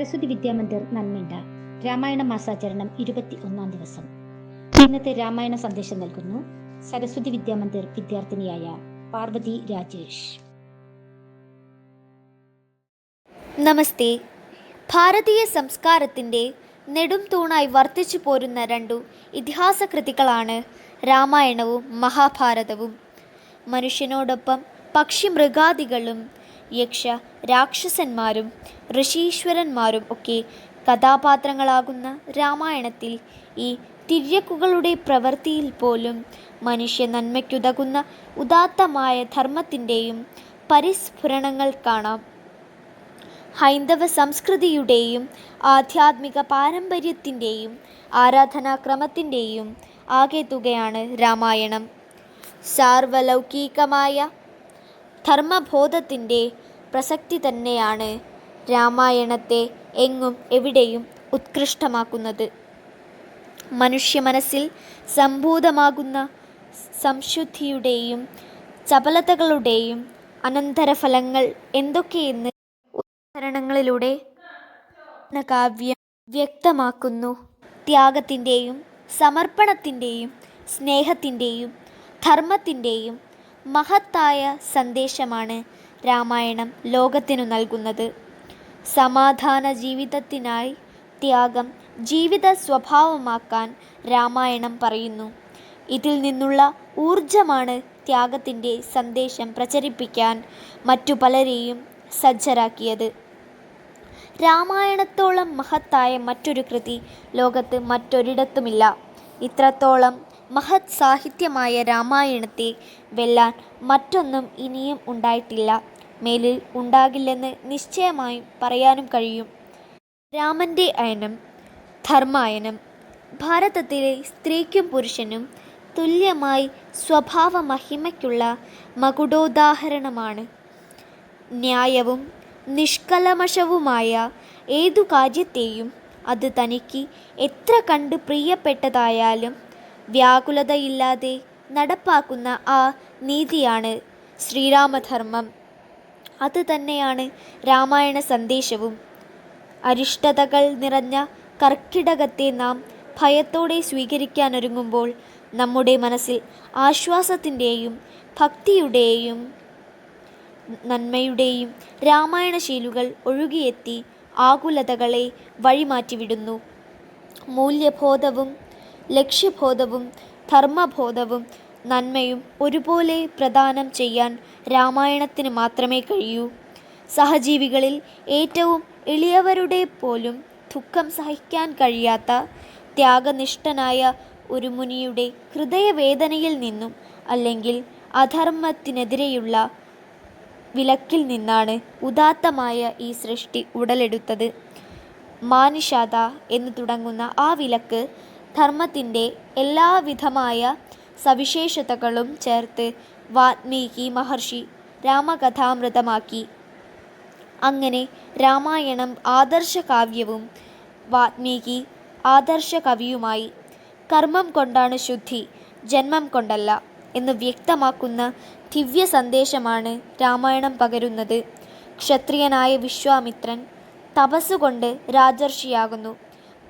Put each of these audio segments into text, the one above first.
സരസ്വതി വിദ്യാമന്ദിർ നന്മണ്ട രാമായണ മാസാചരണം ഇരുപത്തി ഒന്നാം ദിവസം. ഇന്നത്തെ രാമായണ സന്ദേശം നൽകുന്നു സരസ്വതി വിദ്യാമന്ദിർ വിദ്യാർത്ഥിനിയായ പാർവതി രാജേഷ്. നമസ്തേ. ഭാരതീയ സംസ്കാരത്തിന്റെ നെടും തൂണായി വർദ്ധിച്ചു പോരുന്ന രണ്ടു ഇതിഹാസ കൃതികളാണ് രാമായണവും മഹാഭാരതവും. മനുഷ്യനോടൊപ്പം പക്ഷിമൃഗാദികളും യക്ഷ രാക്ഷസന്മാരും ഋഷീശ്വരന്മാരും ഒക്കെ കഥാപാത്രങ്ങളാകുന്ന രാമായണത്തിൽ ഈ തിര്യക്കുകളുടെ പ്രവൃത്തിയിൽ പോലും മനുഷ്യ നന്മയ്ക്കുതകുന്ന ഉദാത്തമായ ധർമ്മത്തിന്റെയും പരിസ്ഫുരണങ്ങൾ കാണാം. ഹൈന്ദവ സംസ്കൃതിയുടെയും ആധ്യാത്മിക പാരമ്പര്യത്തിന്റെയും ആരാധനാക്രമത്തിന്റെയും ആകെത്തുകയാണ് രാമായണം. സാർവലൗകികമായ ധർമ്മബോധത്തിന്റെ പ്രസക്തി തന്നെയാണ് രാമായണത്തെ എങ്ങും എവിടെയും ഉത്കൃഷ്ടമാക്കുന്നത്. മനുഷ്യ മനസ്സിൽ സംഭൂതമാകുന്ന സംശുദ്ധിയുടെയും ചപലതകളുടെയും അനന്തരഫലങ്ങൾ എന്തൊക്കെയെന്ന് ഉദാഹരണങ്ങളിലൂടെ കാവ്യം വ്യക്തമാക്കുന്നു. ത്യാഗത്തിന്റെയും സമർപ്പണത്തിന്റെയും സ്നേഹത്തിന്റെയും ധർമ്മത്തിന്റെയും മഹത്തായ സന്ദേശമാണ് രാമായണം ലോകത്തിനു നൽകുന്നത്. സമാധാന ജീവിതത്തിനായി ത്യാഗം ജീവിത സ്വഭാവമാക്കാൻ രാമായണം പറയുന്നു. ഇതിൽ നിന്നുള്ള ഊർജമാണ് ത്യാഗത്തിന്റെ സന്ദേശം പ്രചരിപ്പിക്കാൻ മറ്റു പലരെയും സജ്ജരാക്കിയത്. രാമായണത്തോളം മഹത്തായ മറ്റൊരു കൃതി ലോകത്ത് മറ്റൊരിടത്തുമില്ല. ഇത്രത്തോളം മഹത് സാഹിത്യമായ രാമായണത്തെ വെല്ലാൻ മറ്റൊന്നും ഇനിയും ഉണ്ടായിട്ടില്ല. മേലിൽ ഉണ്ടാകില്ലെന്ന് നിശ്ചയമായും പറയാനും കഴിയും. രാമന്റെ അയനം ധർമായനം ഭാരതത്തിലെ സ്ത്രീക്കും പുരുഷനും തുല്യമായി സ്വഭാവ മഹിമയ്ക്കുള്ള മകുടോദാഹരണമാണ്. ന്യായവും നിഷ്കലമശവുമായ ഏതു കാര്യത്തെയും അത് തനിക്ക് എത്ര കണ്ട് പ്രിയപ്പെട്ടതായാലും വ്യാകുലതയില്ലാതെ നടപ്പാക്കുന്ന ആ നീതിയാണ് ശ്രീരാമധർമ്മം. അത് തന്നെയാണ് രാമായണ സന്ദേശവും. അരിഷ്ടതകൾ നിറഞ്ഞ കർക്കിടകത്തെ നാം ഭയത്തോടെ സ്വീകരിക്കാനൊരുങ്ങുമ്പോൾ നമ്മുടെ മനസ്സിൽ ആശ്വാസത്തിന്റെയും ഭക്തിയുടെയും നന്മയുടെയും രാമായണശീലുകൾ ഒഴുകിയെത്തി ആകുലതകളെ വഴിമാറ്റിവിടുന്നു. മൂല്യബോധവും ലക്ഷ്യബോധവും ധർമ്മബോധവും നന്മയും ഒരുപോലെ പ്രദാനം ചെയ്യാൻ രാമായണത്തിന് മാത്രമേ കഴിയൂ. സഹജീവികളിൽ ഏറ്റവും എളിയവരുടെ പോലും ദുഃഖം സഹിക്കാൻ കഴിയാത്ത ത്യാഗനിഷ്ഠനായ ഒരു മുനിയുടെ ഹൃദയവേദനയിൽ നിന്നും അല്ലെങ്കിൽ അധർമ്മത്തിനെതിരെയുള്ള വിലക്കിൽ നിന്നാണ് ഉദാത്തമായ ഈ സൃഷ്ടി ഉടലെടുത്തത്. മാനിഷാത എന്ന് തുടങ്ങുന്ന ആ വിലക്ക് ധർമ്മത്തിന്റെ എല്ലാവിധമായ സവിശേഷതകളും ചേർത്ത് വാത്മീകി മഹർഷി രാമകഥാമൃതമാക്കി. അങ്ങനെ രാമായണം ആദർശ കാവ്യവും വാത്മീകി ആദർശ കവിയുമായി കർമ്മം കൊണ്ടാണ് ശുദ്ധി ജന്മം കൊണ്ടല്ല എന്ന് വ്യക്തമാക്കുന്ന ദിവ്യ സന്ദേശമാണ് രാമായണം പകരുന്നത്. ക്ഷത്രിയനായ വിശ്വാമിത്രൻ തപസ്സുകൊണ്ട് രാജർഷിയാകുന്നു.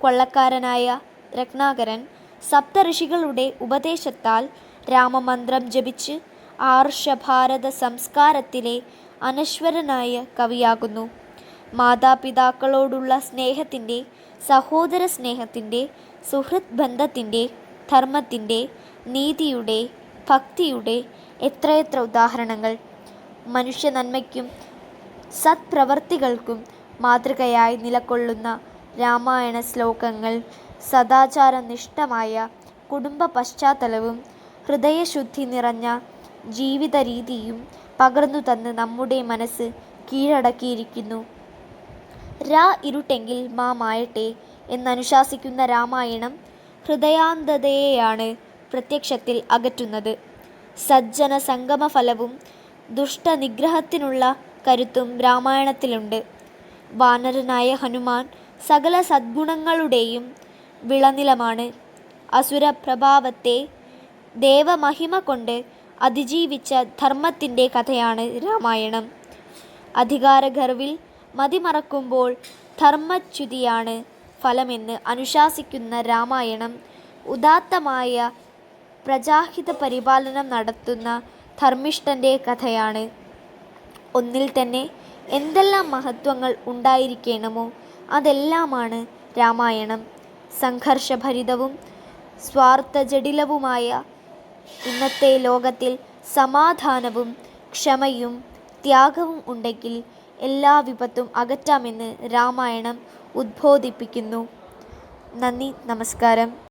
കൊള്ളക്കാരനായ രത്നാകരൻ സപ്തഋഷികളുടെ ഉപദേശത്താൽ രാമമന്ത്രം ജപിച്ച് ആർഷഭാരത സംസ്കാരത്തിലെ അനശ്വരനായ കവിയാകുന്നു. മാതാപിതാക്കളോടുള്ള സ്നേഹത്തിന്റെ സഹോദര സ്നേഹത്തിന്റെ സുഹൃത് ബന്ധത്തിന്റെ ധർമ്മത്തിന്റെ നീതിയുടെ ഭക്തിയുടെ എത്രയെത്ര ഉദാഹരണങ്ങൾ. മനുഷ്യ നന്മയ്ക്കും സത്പ്രവർത്തികൾക്കും മാതൃകയായി നിലകൊള്ളുന്ന രാമായണ ശ്ലോകങ്ങൾ സദാചാരനിഷ്ഠമായ കുടുംബ പശ്ചാത്തലവും ഹൃദയശുദ്ധി നിറഞ്ഞ ജീവിത രീതിയും പകർന്നു തന്ന് നമ്മുടെ മനസ്സ് കീഴടക്കിയിരിക്കുന്നു. രാ ഇരുട്ടെങ്കിൽ മാ മായട്ടെ എന്നനുശാസിക്കുന്ന രാമായണം ഹൃദയാന്തതയെയാണ് പ്രത്യക്ഷത്തിൽ അകറ്റുന്നത്. സജ്ജന സംഗമഫലവും ദുഷ്ടനിഗ്രഹത്തിനുള്ള കരുത്തും രാമായണത്തിലുണ്ട്. വാനരനായ ഹനുമാൻ സകല സദ്ഗുണങ്ങളുടെയും വിളനിലമാണ്. അസുര പ്രഭാവത്തെ ദേവമഹിമ കൊണ്ട് അതിജീവിച്ച ധർമ്മത്തിന്റെ കഥയാണ് രാമായണം. അധികാരഗർവിൽ മതിമറക്കുമ്പോൾ ധർമ്മച്യുതിയാണ് ഫലമെന്ന് അനുശാസിക്കുന്ന രാമായണം. ഉദാത്തമായ പ്രജാഹിത പരിപാലനം നടത്തുന്ന ധർമ്മിഷ്ഠന്റെ കഥയാണ്. ഒന്നിൽ തന്നെ എന്തെല്ലാം മഹത്വങ്ങൾ ഉണ്ടായിരിക്കണമോ അതെല്ലാമാണ് രാമായണം. സംഘർഷഭരിതവും സ്വാർത്ഥജടിലവുമായ ഇന്നത്തെ ലോകത്തിൽ സമാധാനവും ക്ഷമയും ത്യാഗവും ഉണ്ടെങ്കിൽ എല്ലാ വിപത്തും അകറ്റാമെന്ന് രാമായണം ഉദ്ബോധിപ്പിക്കുന്നു. നന്ദി നമസ്കാരം.